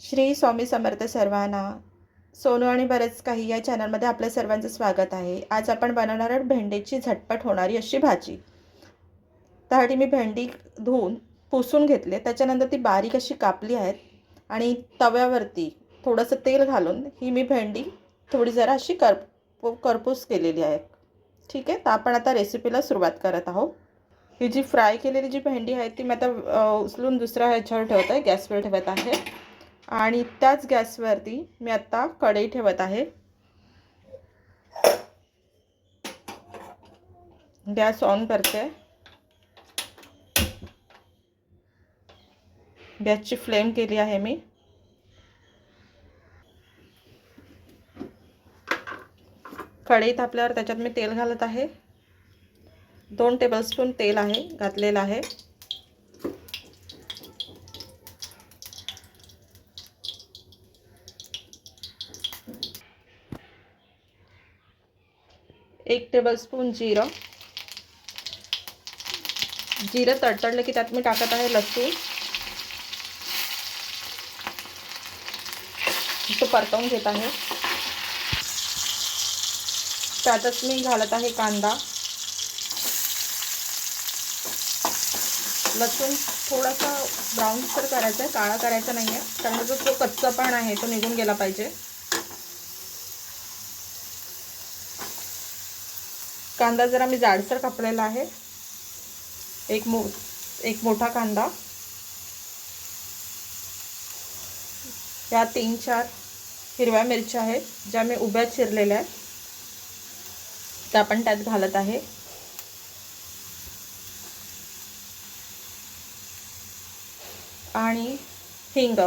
श्री स्वामी समर्थ सर्वांना सोनू आणि बरेच काही या चॅनलमध्ये आपल्या सर्वांचं स्वागत आहे. आज आपण बनवणार आहोत भेंडीची झटपट होणारी अशी भाजी. त्यासाठी मी भेंडी धुवून पुसून घेतले त्याच्यानंतर ती बारीक अशी कापली आहेत आणि तव्यावरती थोडंसं तेल घालून ही मी भेंडी थोडी जरा अशी कर करपूस केलेली आहे. ठीक आहे? तर आपण आता रेसिपीला सुरुवात करत आहोत. ही जी फ्राय केलेली जी भेंडी आहे ती मी आता उचलून दुसऱ्या ह्याच्यावर ठेवत आहे. गॅसवर ठेवत आहे. आणि त्याच गॅसवरती मी आत्ता कढई ठेवत आहे. गॅस ऑन करते. गॅसची फ्लेम केली आहे मी. कढई तापल्यावर त्याच्यात मी तेल घालत आहे. दोन टेबलस्पून तेल आहे घातलेलं आहे. एक टेबलस्पून जिरं. जिरं तडतडलं की त्यात मी टाकत आहे लसूण. तो परतवून घेत आहे. त्यातच मी घालत आहे कांदा. लसूण थोडासा ब्राऊन तर करायचा आहे काळा करायचा नाही आहे कारण जो तो कच्चा पण आहे तो निघून गेला पाहिजे. कांदा जरा मी जाडसर कापलेला आहे. एक मो एक मोठा कांदा. या तीन चार हिरव्या मिरच्या आहेत ज्या मी उभ्या चिरलेल्या आहेत. त्या पण त्यात घालत आहे. आणि हिंग.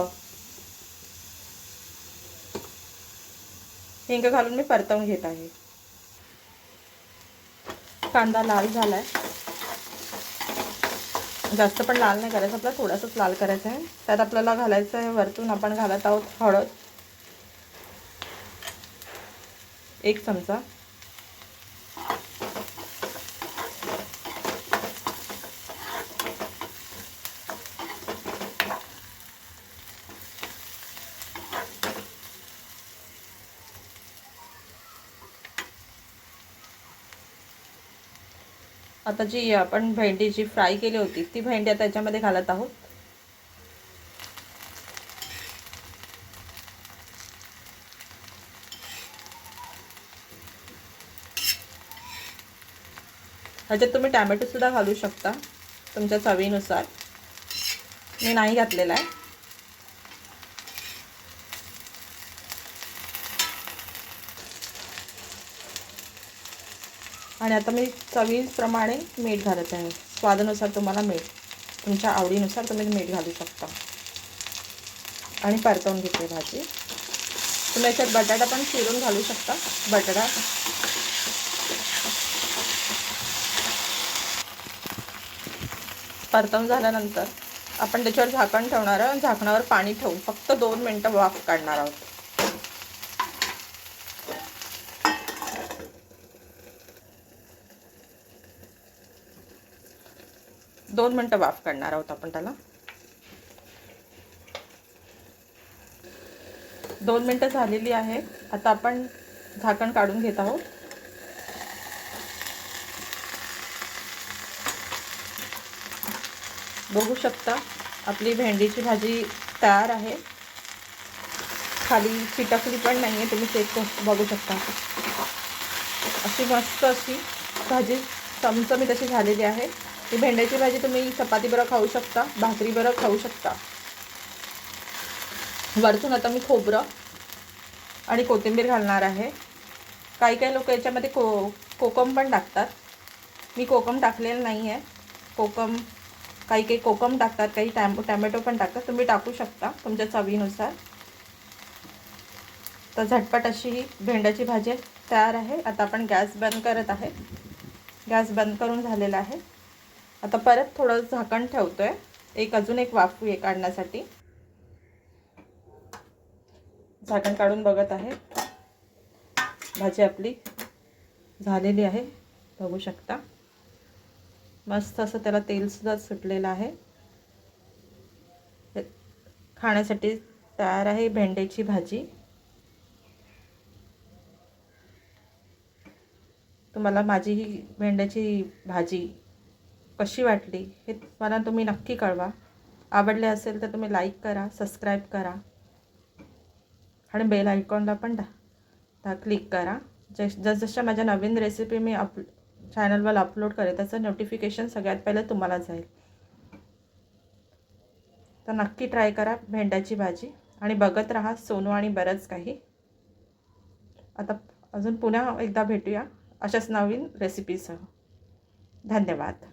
हिंग घालून मी परतवून घेत आहे. कांदा लाल झाला आहे जास्त पण लाल नाही करायचं आपला थोडासाच लाल करायचं आहे. त्यात आपल्याला घालायचं आहे वरतून आपण घालत आहोत हळद. एक चमचा. आता जी आपण भेंडी जी फ्राय केली होती ती भेंडी आता याच्यामध्ये घालत आहोत. ह्याच्यात तुम्ही टॅमॅटोसुद्धा घालू शकता तुमच्या चवीनुसार. मी नाही घातलेला आहे. आणि आता मी चवीप्रमाणे मीठ घालत. आहे स्वादानुसार तुम्हाला मीठ तुमच्या आवडीनुसार तुम्ही मीठ घालू शकता. आणि परतवून घेते भाजी. तुम्ही याच्यात बटाटा पण चिरून घालू शकता. बटाटा परतवून झाल्यानंतर आपण त्याच्यावर झाकण ठेवणार आहोत. झाकणावर पाणी ठेवून फक्त दोन मिनटं वाफ काढणार आहोत. दोन मिनटं वाफ काढणार आहोत आपण त्याला. दोन मिनटं झालेली आहे. आता आपण झाकण काढून घेत आहोत. बघू शकता आपली भेंडीची भाजी तयार आहे. खाली चिटकली पण नाही आहे तुम्ही चेक बघू शकता. अशी मस्त अशी भाजी चमचमीत अशी झालेली आहे. ही भेंड्याची भाजी तुम्ही चपाती बरं खाऊ शकता भाकरी बरं खाऊ शकता. वरतून आता मी खोबरं आणि कोथिंबीर घालणार आहे. काही काही लोक याच्यामध्ये को कोकम पण टाकतात. मी कोकम टाकलेलं नाही आहे कोकम काही काही कोकम टाकतात काही टॅम टॅमॅटो पण टाकतात. तुम्ही टाकू शकता तुमच्या चवीनुसार. तर झटपट अशी ही भेंड्याची भाजी तयार आहे. आता आपण गॅस बंद करत आहे. गॅस बंद करून झालेला आहे. आता परत थोडं झाकण ठेवतो आहे एक अजून एक वाफू आहे काढण्यासाठी. झाकण काढून बघत आहे. भाजी आपली झालेली आहे. बघू शकता. मस्त असं त्याला तेलसुद्धा सुटलेलं आहे. खाण्यासाठी तयार आहे भेंड्याची भाजी. तुम्हाला माझी ही भेंड्याची भाजी कशी वाटली हे मला तुम्ही नक्की कळवा. आवडले असेल तर तुम्ही लाईक करा सबस्क्राईब करा. आणि बेल आयकॉनला पण दा क्लिक करा. जस जसजशा माझ्या नवीन रेसिपी मी अप चॅनलवर अपलोड करेल त्याचं नोटिफिकेशन सगळ्यात पहिलं तुम्हाला जाईल. तर नक्की ट्राय करा भेंड्याची भाजी. आणि बघत राहा सोनू आणि बरंच काही. आता अजून पुन्हा एकदा भेटूया अशाच नवीन रेसिपीसह धन्यवाद.